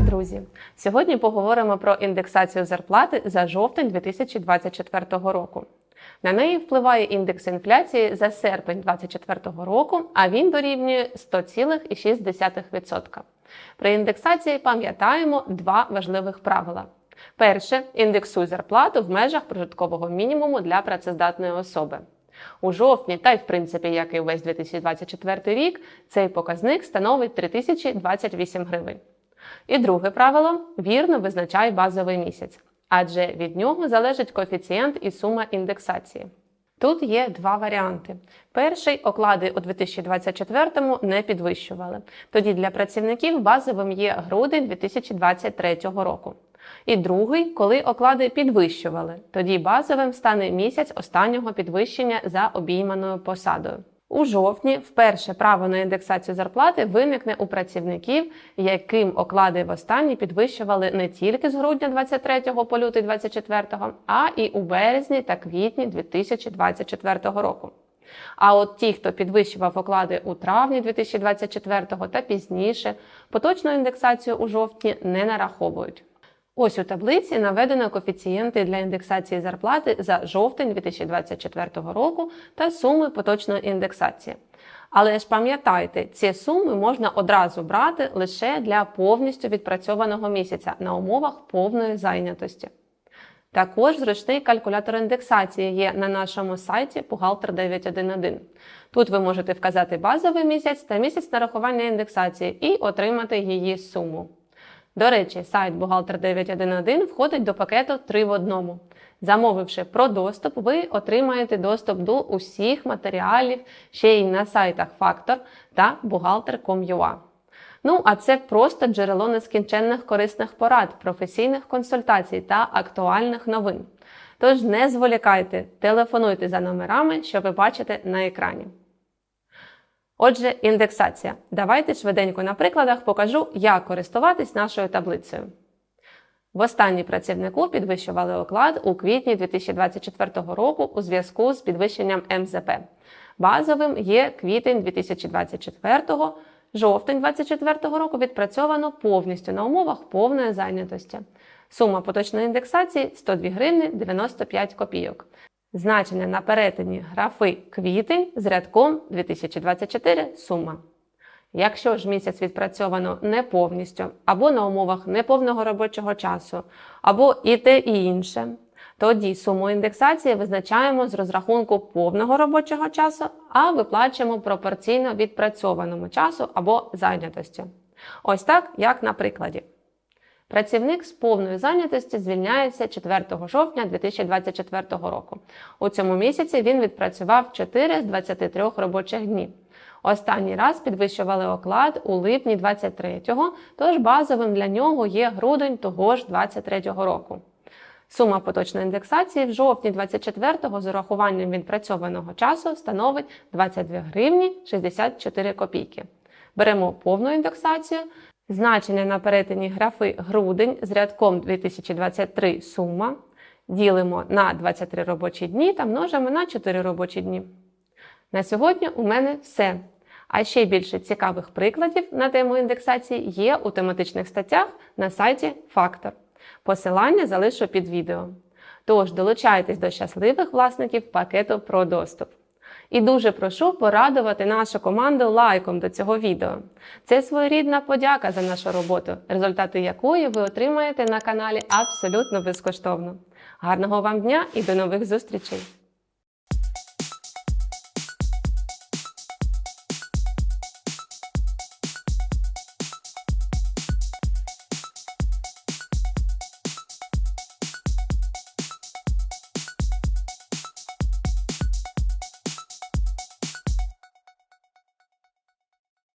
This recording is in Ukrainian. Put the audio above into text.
друзі! Сьогодні поговоримо про індексацію зарплати за жовтень 2024 року. На неї впливає індекс інфляції за серпень 2024 року, а він дорівнює 100,6%. При індексації пам'ятаємо два важливих правила. Перше, індексуй зарплату в межах прожиткового мінімуму для працездатної особи. У жовтні, та й в принципі, як і весь 2024 рік, цей показник становить 3028 гривень. І друге правило вірно визначай базовий місяць, адже від нього залежить коефіцієнт і сума індексації. Тут є два варіанти. Перший оклади у 2024-му не підвищували. Тоді для працівників базовим є грудень 2023 року. І другий, коли оклади підвищували, тоді базовим стане місяць останнього підвищення за обійманою посадою. У жовтні вперше право на індексацію зарплати виникне у працівників, яким оклади востаннє підвищували не тільки з грудня 23 по лютий 24, а і у березні та квітні 2024 року. А от ті, хто підвищував оклади у травні 2024 та пізніше, поточну індексацію у жовтні не нараховують. Ось у таблиці наведено коефіцієнти для індексації зарплати за жовтень 2024 року та суми поточної індексації. Але ж пам'ятайте, ці суми можна одразу брати лише для повністю відпрацьованого місяця на умовах повної зайнятості. Також зручний калькулятор індексації є на нашому сайті Бухгалтер 911. Тут ви можете вказати базовий місяць та місяць нарахування індексації і отримати її суму. До речі, сайт Бухгалтер 911 входить до пакету 3 в одному. Замовивши про доступ, ви отримаєте доступ до усіх матеріалів ще й на сайтах Фактор та Бухгалтер.com.ua. Ну, а це просто джерело нескінченних корисних порад, професійних консультацій та актуальних новин. Тож не зволікайте, телефонуйте за номерами, що ви бачите на екрані. Отже, індексація. Давайте швиденько на прикладах покажу, як користуватись нашою таблицею. Востаннє працівнику підвищували оклад у квітні 2024 року у зв'язку з підвищенням МЗП. Базовим є квітень 2024, жовтень 2024 року відпрацьовано повністю на умовах повної зайнятості. Сума поточної індексації 102 гривні 95 копійок. Значення на перетині графи квітень з рядком 2024 сума. Якщо ж місяць відпрацьовано не повністю, або на умовах неповного робочого часу, або і те і інше, тоді суму індексації визначаємо з розрахунку повного робочого часу, а виплачуємо пропорційно відпрацьованому часу або зайнятості. Ось так, як на прикладі. Працівник з повної зайнятості звільняється 4 жовтня 2024 року. У цьому місяці він відпрацював 4 з 23 робочих днів. Останній раз підвищували оклад у липні 23-го, тож базовим для нього є грудень того ж 23-го року. Сума поточної індексації в жовтні 24-го з урахуванням відпрацьованого часу становить 22 гривні 64 копійки. Беремо повну індексацію. Значення на перетині графи грудень з рядком 2023 сума. Ділимо на 23 робочі дні та множимо на 4 робочі дні. На сьогодні у мене все. А ще більше цікавих прикладів на тему індексації є у тематичних статтях на сайті Фактор. Посилання залишу під відео. Тож долучайтесь до щасливих власників пакету про доступ. І дуже прошу порадувати нашу команду лайком до цього відео. Це своєрідна подяка за нашу роботу, результати якої ви отримаєте на каналі абсолютно безкоштовно. Гарного вам дня і до нових зустрічей!